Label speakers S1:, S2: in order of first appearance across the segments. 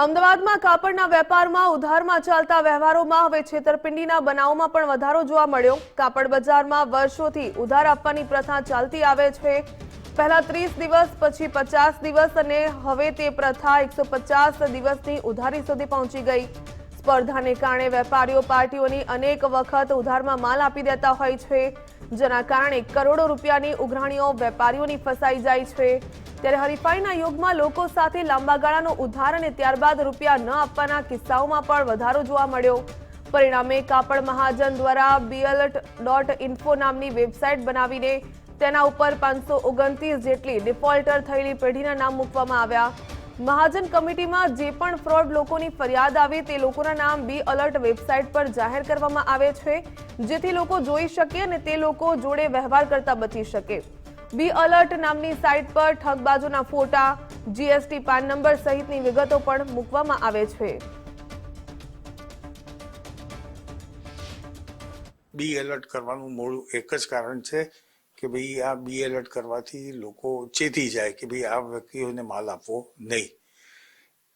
S1: અમદાવાદમાં કાપડના વેપારમાં, ઉધારમાં ચાલતા વ્યવહારોમાં હવે છેતરપિંડીના બનાવોમાં પણ વધારો જોવા મળ્યો. કાપડ બજારમાં વર્ષોથી ઉધાર આપવાની પ્રથા ચાલતી આવે છે. પહેલા ત્રીસ દિવસ, પછી પચાસ દિવસ અને હવે તે પ્રથા એકસો દિવસની ઉધારી સુધી પહોંચી ગઈ. સ્પર્ધાને કારણે વેપારીઓ પાર્ટીઓની અનેક વખત ઉધારમાં માલ આપી દેતા હોય છે, જેના કારણે કરોડો રૂપિયાની ઉઘરાણીઓ વેપારીઓની ફસાઈ જાય છે. ત્યારે હરીફાઈના યુગમાં લોકો સાથે લાંબા ગાળાનો ઉધાર અને ત્યારબાદ રૂપિયા ન આપવાના કિસ્સાઓમાં પણ વધારો જોવા મળ્યો. પરિણામે કાપડ મહાજન દ્વારા બીએલટ ડોટ ઇન્ફો નામની વેબસાઇટ બનાવીને તેના ઉપર પાંચસો ઓગણત્રીસ જેટલી ડિફોલ્ટર થયેલી પેઢીના નામ મૂકવામાં આવ્યા. મહાજન કમિટીમાં જે પણ ફ્રોડ લોકોની ફરિયાદ આવે તે લોકોના નામ બી અલર્ટ વેબસાઇટ પર જાહેર કરવામાં આવે છે, જેથી લોકો જોઈ શકે અને તે લોકો જોડે વ્યવહાર કરતા બચી શકે. બી અલર્ટ નામની સાઇટ પર ઠગબાજોના ફોટા, જીએસટી પાન નંબર સહિતની વિગતો પણ મૂકવામાં આવે છે.
S2: બી એલર્ટ કરવાનું મૂળ એક જ કારણ છે કે ભાઈ આ બી એલર્ટ કરવાથી લોકો ચેતી જાય કે ભાઈ આ વ્યક્તિઓને માલ આપવો નહીં.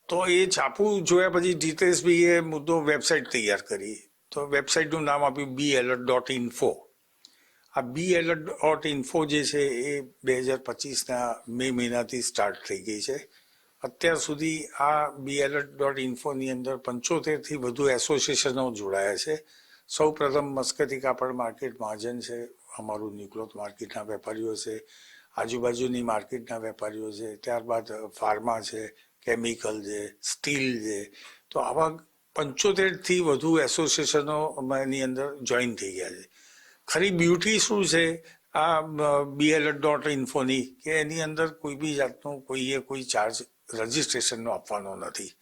S2: તો એ છાપું જોયા પછી જીતેશભાઈએ મુદ્દો વેબસાઇટ તૈયાર કરી. તો વેબસાઇટનું નામ આપ્યું બી એલર્ટ ડોટ ઇન્ફો. આ બી એલર્ટ ડોટ ઇન્ફો જે છે એ બે હજાર પચીસના મે મહિનાથી સ્ટાર્ટ થઈ ગઈ છે. અત્યાર સુધી આ બી એલર્ટ ડોટ ઇન્ફોની અંદર પંચોતેરથી વધુ એસોસિએશનો જોડાયા છે. સૌ પ્રથમ મસ્કતી કાપડ માર્કેટ મહાજન છે અમારું નિકલોત માર્કેટના વેપારીઓ છે, આજુબાજુની માર્કેટના વેપારીઓ છે, ત્યારબાદ ફાર્મા છે, કેમિકલ છે, સ્ટીલ છે. તો આવા પંચોતેરથી વધુ એસોસિએશનો એની અંદર જોઈન થઈ ગયા છે. ખરી બ્યુટી શું છે? આ બીએલએડ ડોટ ઇન્ફોની કે એની અંદર કોઈ બી જાતનું કોઈએ કોઈ ચાર્જ રજીસ્ટ્રેશનનો આપવાનો નથી.